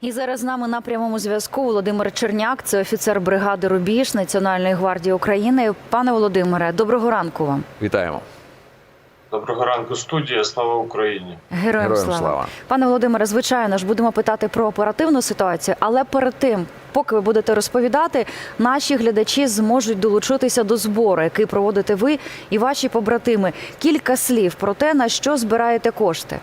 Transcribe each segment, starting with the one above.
І зараз з нами на прямому зв'язку Володимир Черняк, це офіцер бригади Рубіж Національної гвардії України. Пане Володимире, доброго ранку вам. Вітаємо. Доброго ранку, студія. Слава Україні. Героям, Героям слава. слава. Пане Володимире, звичайно ж будемо питати про оперативну ситуацію, але перед тим, поки ви будете розповідати, наші глядачі зможуть долучитися до збору, який проводите ви і ваші побратими. Кілька слів про те, на що збираєте кошти.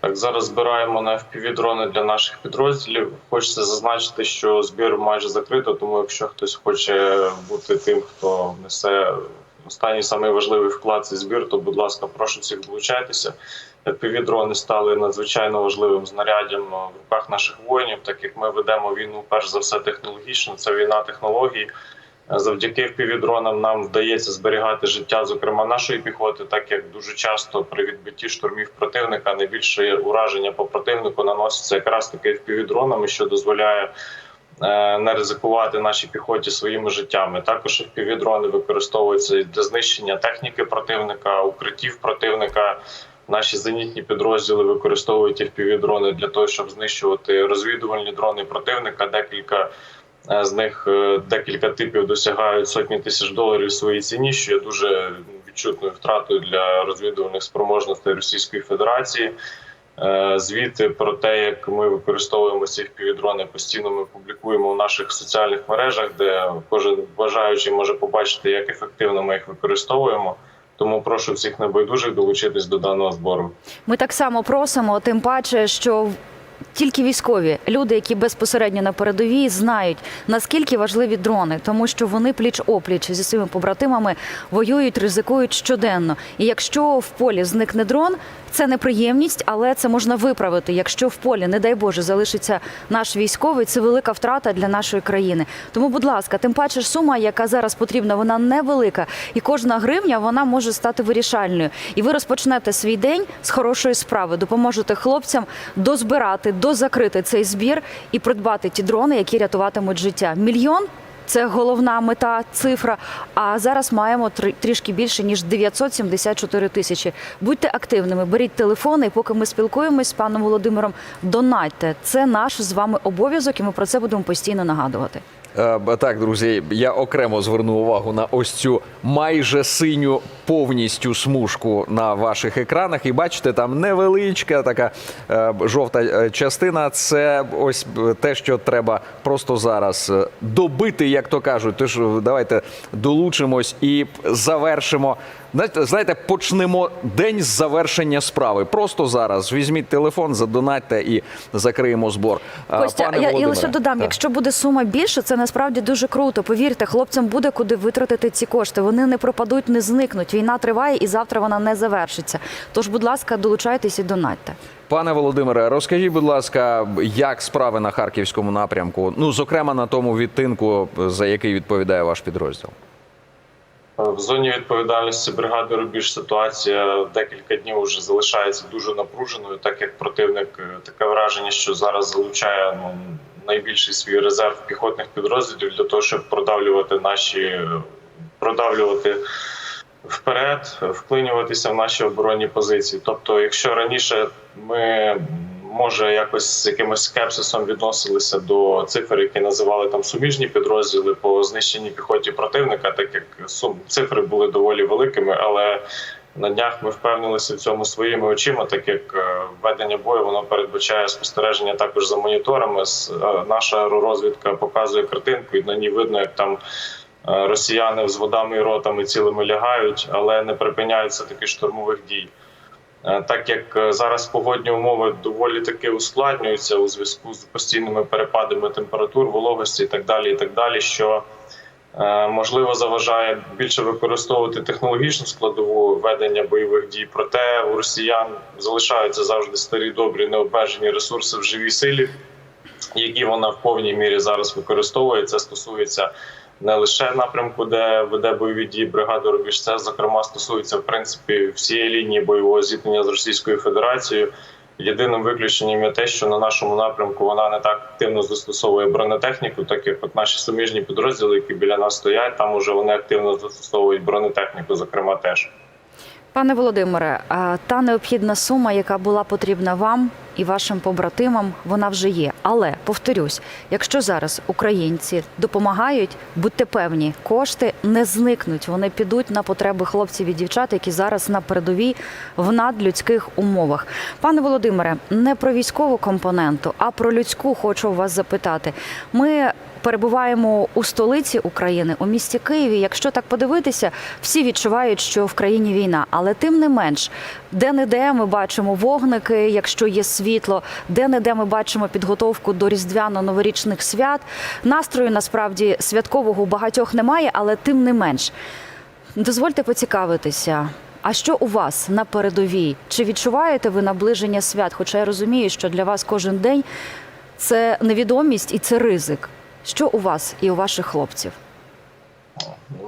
Так, зараз збираємо на FPV-дрони для наших підрозділів. Хочеться зазначити, що збір майже закрито, тому якщо хтось хоче бути тим, хто несе останній самий важливий вклад цей збір, то будь ласка, прошу всіх долучайтеся. FPV-дрони стали надзвичайно важливим знаряддям в руках наших воїнів, так як ми ведемо війну, перш за все, технологічно. Це війна технологій. Завдяки FPV-дронам нам вдається зберігати життя, зокрема нашої піхоти, так як дуже часто при відбитті штурмів противника найбільше ураження по противнику наноситься якраз таки FPV-дронами, що дозволяє е, не ризикувати нашій піхоті своїми життями. Також FPV-дрони використовуються для знищення техніки противника, укриттів противника. Наші зенітні підрозділи використовують FPV-дрони для того, щоб знищувати розвідувальні дрони противника. Декілька з них е, декілька типів досягають сотні тисяч доларів в своїй ціні, що є дуже відчутною втратою для розвідувальних спроможностей Російської Федерації. Е, Звіти про те, як ми використовуємо ці півдрони, постійно ми публікуємо в наших соціальних мережах, де кожен бажаючий може побачити, як ефективно ми їх використовуємо. Тому прошу всіх небайдужих долучитись до даного збору. Ми так само просимо, тим паче, що тільки військові люди, які безпосередньо на передовій, знають наскільки важливі дрони, тому що вони пліч опліч зі своїми побратимами воюють, ризикують щоденно. І якщо в полі зникне дрон, це неприємність, але це можна виправити. Якщо в полі, не дай Боже, залишиться наш військовий, це велика втрата для нашої країни. Тому, будь ласка, тим паче сума, яка зараз потрібна, вона невелика, і кожна гривня вона може стати вирішальною. І ви розпочнете свій день з хорошої справи, допоможете хлопцям дозбирати, дозакрити цей збір і придбати ті дрони, які рятуватимуть життя. Мільйон. Це головна мета, цифра. А зараз маємо трі- трішки більше ніж 974 тисячі. Будьте активними, беріть телефони, і поки ми спілкуємось з паном Володимиром, донатьте. Це наш з вами обов'язок, і ми про це будемо постійно нагадувати. Е, Так, друзі, я окремо зверну увагу на ось цю майже синю повністю смужку на ваших екранах. І бачите, там невеличка така е, жовта е, частина. Це ось те, що треба просто зараз добити, як то кажуть. Тож давайте долучимось і завершимо. Знаєте, почнемо день з завершення справи. Просто зараз візьміть телефон, задонатьте і закриємо збор. Костя, пане я, я лише додам, так. якщо буде сума більше, це насправді дуже круто. Повірте, хлопцям буде куди витратити ці кошти. Вони не пропадуть, не зникнуть. Війна триває і завтра вона не завершиться. Тож, будь ласка, долучайтесь і донатьте. Пане Володимире, розкажіть, будь ласка, як справи на харківському напрямку? Ну, зокрема, на тому відтинку, за який відповідає ваш підрозділ. В зоні відповідальності бригади Рубіж ситуація декілька днів вже залишається дуже напруженою, так як противник е, таке враження, що зараз залучає ну, найбільший свій резерв піхотних підрозділів для того, щоб продавлювати наші продавлювати вперед, вклинюватися в наші оборонні позиції. Тобто, якщо раніше ми може якось з якимось скепсисом відносилися до цифр, які називали там суміжні підрозділи по знищенні піхоті противника, так як сум цифри були доволі великими, але на днях ми впевнилися в цьому своїми очима, так як е, ведення бою воно передбачає спостереження також за моніторами. Е, Наша аеророзвідка показує картинку, і на ній видно, як там е, росіяни з водами і ротами цілими лягають, але не припиняються таких штурмових дій. Так як зараз погодні умови доволі таки ускладнюються у зв'язку з постійними перепадами температур, вологості і так далі, і так далі, що можливо заважає більше використовувати технологічну складову ведення бойових дій. Проте у росіян залишаються завжди старі добрі необмежені ресурси в живій силі, які вона в повній мірі зараз використовує. Це стосується не лише напрямку, де веде бойові дії бригада Рубіж, це зокрема стосується в принципі всієї лінії бойового зіткнення з Російською Федерацією. Єдиним виключенням є те, що на нашому напрямку вона не так активно застосовує бронетехніку, так як от наші суміжні підрозділи, які біля нас стоять, там уже вони активно застосовують бронетехніку, зокрема теж. Пане Володимире, та необхідна сума, яка була потрібна вам і вашим побратимам, вона вже є. Але повторюсь, якщо зараз українці допомагають, будьте певні, кошти не зникнуть. Вони підуть на потреби хлопців і дівчат, які зараз на передовій в надлюдських умовах. Пане Володимире, не про військову компоненту, а про людську хочу вас запитати. Ми перебуваємо у столиці України, у місті Києві. Якщо так подивитися, всі відчувають, що в країні війна, але тим не менш, де не де ми бачимо вогники, якщо є світло, де не де ми бачимо підготовку до різдвяно-новорічних свят. Настрою насправді святкового багатьох немає, але тим не менш. Дозвольте поцікавитися. А що у вас на передовій? Чи відчуваєте ви наближення свят? Хоча я розумію, що для вас кожен день це невідомість і це ризик. Що у вас і у ваших хлопців?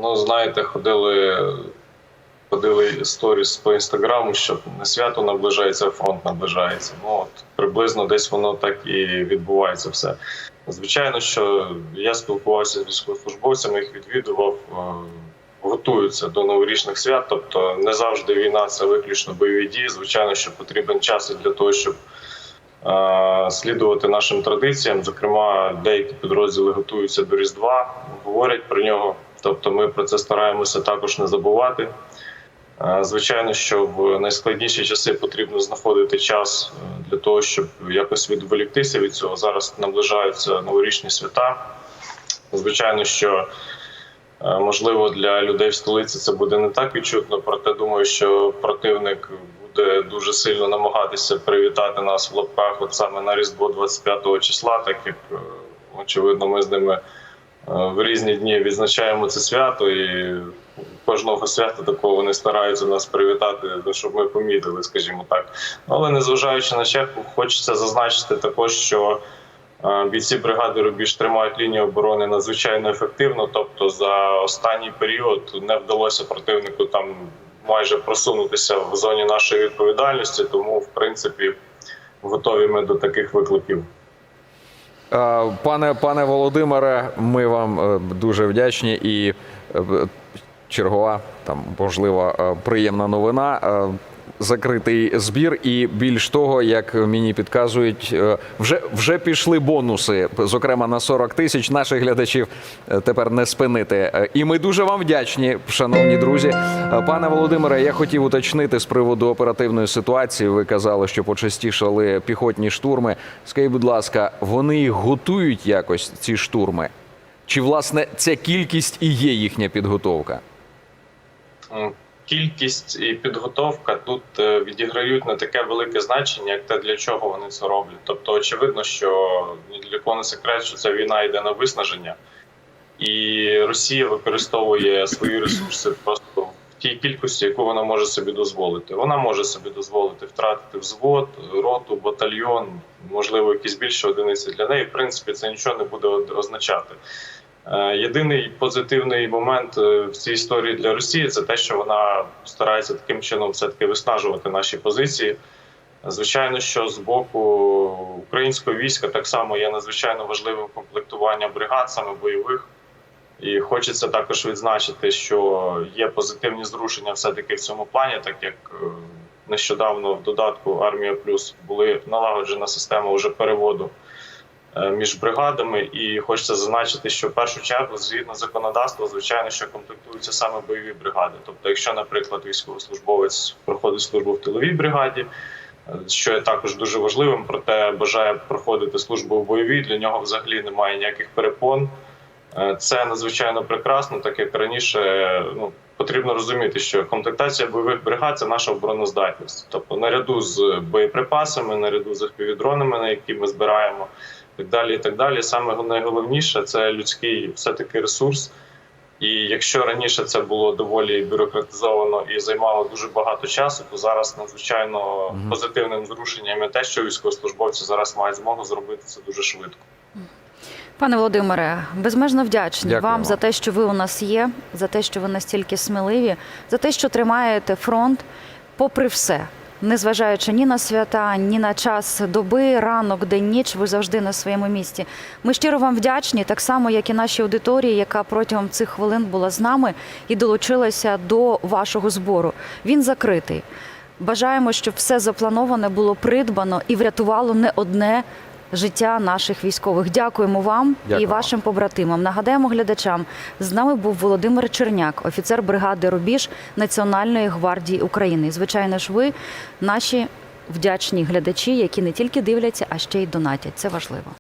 Ну, знаєте, ходили, ходили сторіс по інстаграму, що не свято наближається, а фронт наближається. Ну от приблизно десь воно так і відбувається все. Звичайно, що я спілкувався з військовослужбовцями, їх відвідував, е, готуються до новорічних свят. Тобто не завжди війна це виключно бойові дії. Звичайно, що потрібен час для того, щоб слідувати нашим традиціям. Зокрема, деякі підрозділи готуються до Різдва, говорять про нього. Тобто, ми про це стараємося також не забувати. Е, Звичайно, що в найскладніші часи потрібно знаходити час е, для того, щоб якось відволіктися від цього. Зараз наближаються новорічні свята. Звичайно, що е, можливо для людей в столиці це буде не так відчутно, проте думаю, що противник буде дуже сильно намагатися привітати нас в лапках от саме на Різдво 25 числа, так як е, очевидно, ми з ними е, в різні дні відзначаємо це свято, і кожного свята такого вони стараються нас привітати, ну, щоб ми помітили, скажімо так. Але незважаючи на ще, хочеться зазначити також, що е, бійці бригади Рубіж тримають лінію оборони надзвичайно ефективно. Тобто, за останній період не вдалося противнику там майже просунутися в зоні нашої відповідальності, тому в принципі готові ми до таких викликів. Пане пане Володимире, ми вам е, дуже вдячні і е, чергова там можливо е, приємна новина. Закритий збір, і більш того, як мені підказують, е, вже вже пішли бонуси, зокрема на 40 тисяч наших глядачів е, тепер не спинити. Е, І ми дуже вам вдячні, шановні друзі. Пане Володимире, я хотів уточнити з приводу оперативної ситуації. Ви казали, що почастішали піхотні штурми. Скажіть, будь ласка, вони готують якось ці штурми? Чи власне ця кількість і є їхня підготовка? Кількість і підготовка тут е, відіграють не таке велике значення, як те, для чого вони це роблять. Тобто, очевидно, що ні для кого не секрет, що ця війна йде на виснаження, і Росія використовує свої ресурси просто в тій кількості, яку вона може собі дозволити. Вона може собі дозволити втратити взвод, роту, батальйон, можливо, якісь більші одиниці для неї. В принципі, це нічого не буде означати. Е, Єдиний позитивний момент е, в цій історії для Росії це те, що вона старається таким чином все таки виснажувати наші позиції. Звичайно, що з боку українського війська так само є надзвичайно важливим комплектування бригад, саме бойових. І хочеться також відзначити, що є позитивні зрушення все-таки в цьому плані, так як е, нещодавно в додатку Армія Плюс були налагоджена система вже переводу між бригадами. І хочеться зазначити, що в першу чергу, згідно законодавства, звичайно, що комплектуються саме бойові бригади. Тобто, якщо, наприклад, військовослужбовець проходить службу в тиловій бригаді, е, що є також дуже важливим, проте бажає проходити службу в бойовій, для нього взагалі немає ніяких перепон. Е, Це надзвичайно прекрасно, так як раніше е, ну, потрібно розуміти, що комплектація бойових бригад це наша обороноздатність. Тобто, наряду з боєприпасами, наряду з FPV-дронами, на які ми збираємо, так далі. І так далі. Саме найголовніше це людський все-таки ресурс. І якщо раніше це було доволі бюрократизовано і займало дуже багато часу, то зараз надзвичайно Мгм. позитивним зрушенням є те, що військовослужбовці зараз мають змогу зробити це дуже швидко. Пане Володимире, безмежно вдячні Дякую вам вам. за те, що ви у нас є, за те, що ви настільки сміливі, за те, що тримаєте фронт, попри все. Незважаючи ні на свята, ні на час доби, ранок, день, ніч, ви завжди на своєму місці. Ми щиро вам вдячні, так само як і нашій аудиторії, яка протягом цих хвилин була з нами і долучилася до вашого збору. Він закритий. Бажаємо, щоб все заплановане було придбано і врятувало не одне життя наших військових. Дякуємо вам Дякую і вашим побратимам. Нагадаємо глядачам. З нами був Володимир Черняк, офіцер бригади Рубіж Національної гвардії України. І, звичайно ж, ви наші вдячні глядачі, які не тільки дивляться, а ще й донатять. Це важливо.